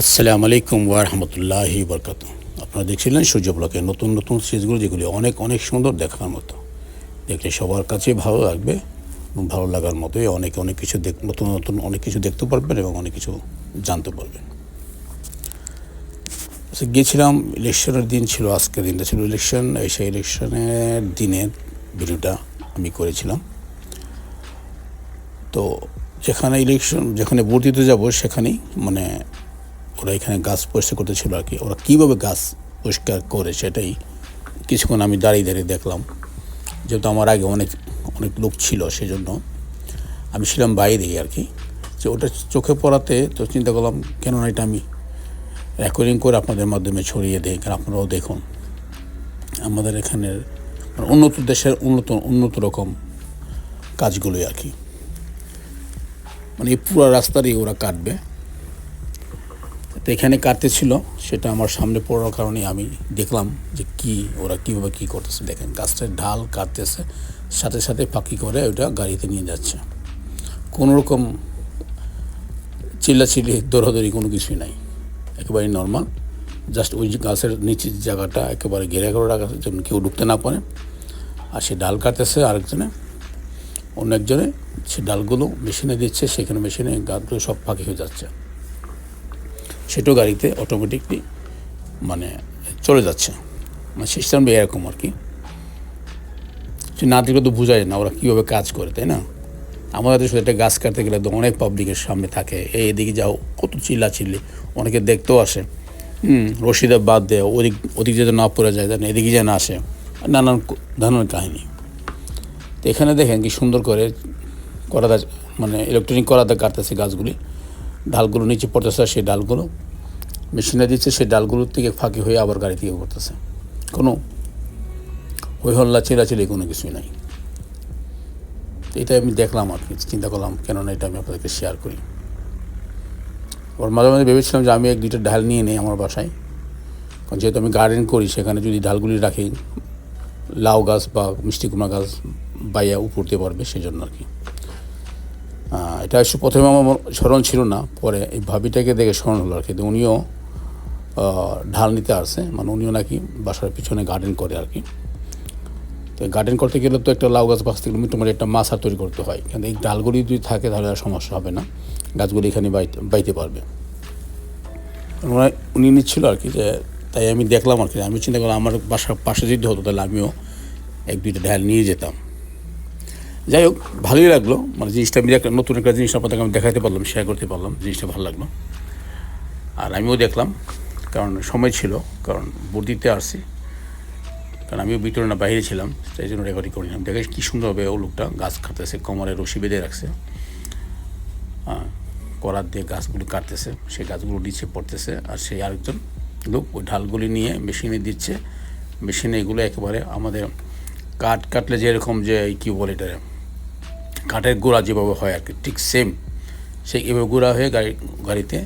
আসসালামু আলাইকুম ওয়া রাহমাতুল্লাহি বরকাত আপনারা দেখছিলেন সূর্য ব্লকের নতুন নতুন সিরিজগুলো যেগুলি অনেক অনেক সুন্দর দেখার মতো। দেখলে সবার কাছে ভালো লাগবে এবং ভালো লাগার মতোই অনেক অনেক কিছু দেখ নতুন নতুন অনেক কিছু দেখতে পারবেন এবং অনেক কিছু জানতে পারবেন। আচ্ছা, গিয়েছিলাম ইলেকশনের দিন ছিল আজকের দিনটা ছিল ইলেকশন। এই সেই ইলেকশনের দিনের ভিডিওটা আমি করেছিলাম। তো যেখানে ইলেকশন যেখানে ভোট দিতে যাব সেখানেই মানে ওরা এখানে গাছ পরিষ্কার করতেছিল আর কি। ওরা কীভাবে গাছ পরিষ্কার করে সেটাই কিছুক্ষণ আমি দাঁড়িয়ে দাঁড়িয়ে দেখলাম। যেহেতু আমার আগে অনেক অনেক লোক ছিল সেই জন্য আমি ছিলাম বাইরেই আর কি। যে ওটা চোখে পড়াতে তো চিন্তা করলাম কেননা এটা আমি রেকর্ডিং করে আপনাদের মাধ্যমে ছড়িয়ে দিই, কারণ আপনারাও দেখুন। আমাদের এখানের মানে উন্নত দেশের উন্নত উন্নত রকম কাজগুলোই আর কি। মানে এই পুরো রাস্তারই ওরা কাটবে। তো এখানে কাটতেছিল সেটা আমার সামনে পড়ার কারণে আমি দেখলাম যে কি, ওরা কীভাবে কী করতেছে। দেখেন, গাছটার ঢাল কাটতেছে, সাথে সাথে পাখি করে ওটা গাড়িতে নিয়ে যাচ্ছে। কোনো রকম চিল্লাচিল্লি, দৌড়াদৌড়ি কোনো কিছুই নাই। একেবারে নর্মাল জাস্ট ওই গাছের নিচের জায়গাটা একেবারে ঘেরা করে রাখা যেন কেউ ঢুকতে না পারে। আর সে ডাল কাটতেছে আরেকজনে। অন্য একজনে সে ডালগুলো মেশিনে দিচ্ছে, সেখানে মেশিনে গাছগুলো সব ফাঁকি হয়ে যাচ্ছে। সেটাও গাড়িতে অটোমেটিকলি মানে চলে যাচ্ছে। মানে সিস্টেমটা এরকম আর কি। সে না দেখলে তো বোঝা যায় না ওরা কীভাবে কাজ করে, তাই না? আমাদের দেশে একটা গাছ কাটতে গেলে তো অনেক পাবলিকের সামনে থাকে। এই এদিকে যাও, কত চিল্লা চিল্লি অনেকে দেখতেও আসে। হুম রশিদা বাদ দেয় ওদিক ওদিক যাতে না পড়ে যায় যেন এদিকে যেন আসে। নানান নানান কাহিনী। তো এখানে দেখেন কি সুন্দর করে করাদা মানে ইলেকট্রনিক করাদা কাটতেছে গাছগুলি। ডালগুলো নিচে পড়তেছে, সেই ডালগুলো মেশিনে দিচ্ছে, সেই ডালগুলোর থেকে ফাঁকি হয়ে আবার গাড়ি থেকে করতেছে কোনো হই হল্লা কোনো কিছুই নাই। এটা আমি দেখলাম আর কি, চিন্তা করলাম, কেননা এটা আমি আপনাদেরকে শেয়ার করি। ওর মাঝে মাঝে ভেবেছিলাম যে আমি এক দুইটা ঢাল নিয়ে নিই আমার বাসায়। কারণ যেহেতু আমি গার্ডেন করি, সেখানে যদি ডালগুলি রাখি, লাউ গাছ বা মিষ্টি কুমড়া গাছ বাইয়া উপরতে পারবে সেই জন্য আর কি। এটা অবশ্য প্রথমে আমার স্মরণ ছিল না, পরে এই ভাবিটাকে দেখে স্মরণ হলো আর কি। উনিও ঢাল নিতে আসছে মানে উনিও নাকি বাসার পিছনে গার্ডেন করে আর কি। তো গার্ডেন করতে গেলে তো একটা লাউ গাছ বাঁচতে গেলে মোটামুটি একটা মাছা তৈরি করতে হয়। কিন্তু এই ডালগুলি যদি থাকে তাহলে আর সমস্যা হবে না। গাছগুলি এখানে বাইতে বাইতে পারবে। উনি নিচ্ছিল আর কি যে, তাই আমি দেখলাম আর কি। আমি চিন্তা করলাম আমার বাসার পাশে যদি হতো তাহলে আমিও এক দুইটা ঢাল নিয়ে যেতাম। যাই হোক, ভালোই লাগল। মানে জিনিসটা আমি একটা নতুন একটা জিনিস আপনাদেরকে আমি দেখাতে পারলাম শেয়ার করতে পারলাম, জিনিসটা ভালো লাগল। আর আমিও দেখলাম, কারণ সময় ছিল, কারণ ভোট দিতে আসছি। কারণ আমিও ভিতরে না বাইরে ছিলাম সেই জন্য রেকর্ডিং করিলাম দেখে কী সুন্দরভাবে ও লোকটা, গাছ কাটতেছে, কোমরে রশি বেঁধে রাখছে। হ্যাঁ করার দিয়ে গাছগুলো কাটতেছে, সেই গাছগুলো নিচে পড়তেছে, আর সেই আরেকজন লোক ওই ঢালগুলি নিয়ে মেশিনে দিচ্ছে। মেশিনে এগুলো একেবারে আমাদের কাঠ কাটলে যেরকম যে, কী বলে এটা কাঠের গোড়া যেভাবে হয় আর কি, ঠিক সেম সেই এভাবে গোড়া হয়ে গাড়ি, গাড়িতে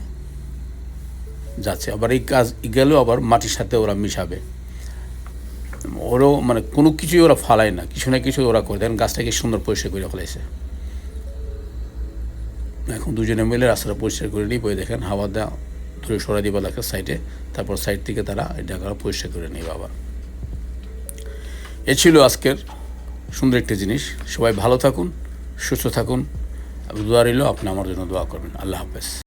যাচ্ছে। আবার এই কাজ গেলেও আবার মাটির সাথে ওরা মিশাবে। ওরও মানে কোনো কিছুই ওরা ফালায় না, কিছু না কিছু ওরা করে। দেখেন গাছটাকে সুন্দর পরিষ্কার করে ফেলেছে এখন দুজনে মিলে রাস্তাটা পরিষ্কার করে নিই বই দেখেন হাওয়া দেওয়া ধরে সরাই দিবা লাগে সাইডে তারপর সাইড থেকে তারা জায়গাটা পরিষ্কার করে নেবে আবার। এ ছিল আজকের সুন্দর একটি জিনিস। সবাই ভালো থাকুন। সুস্থ থাকুন। দোয়া রইল আপনি আমার জন্য দোয়া করবেন। আল্লাহ হাফেজ।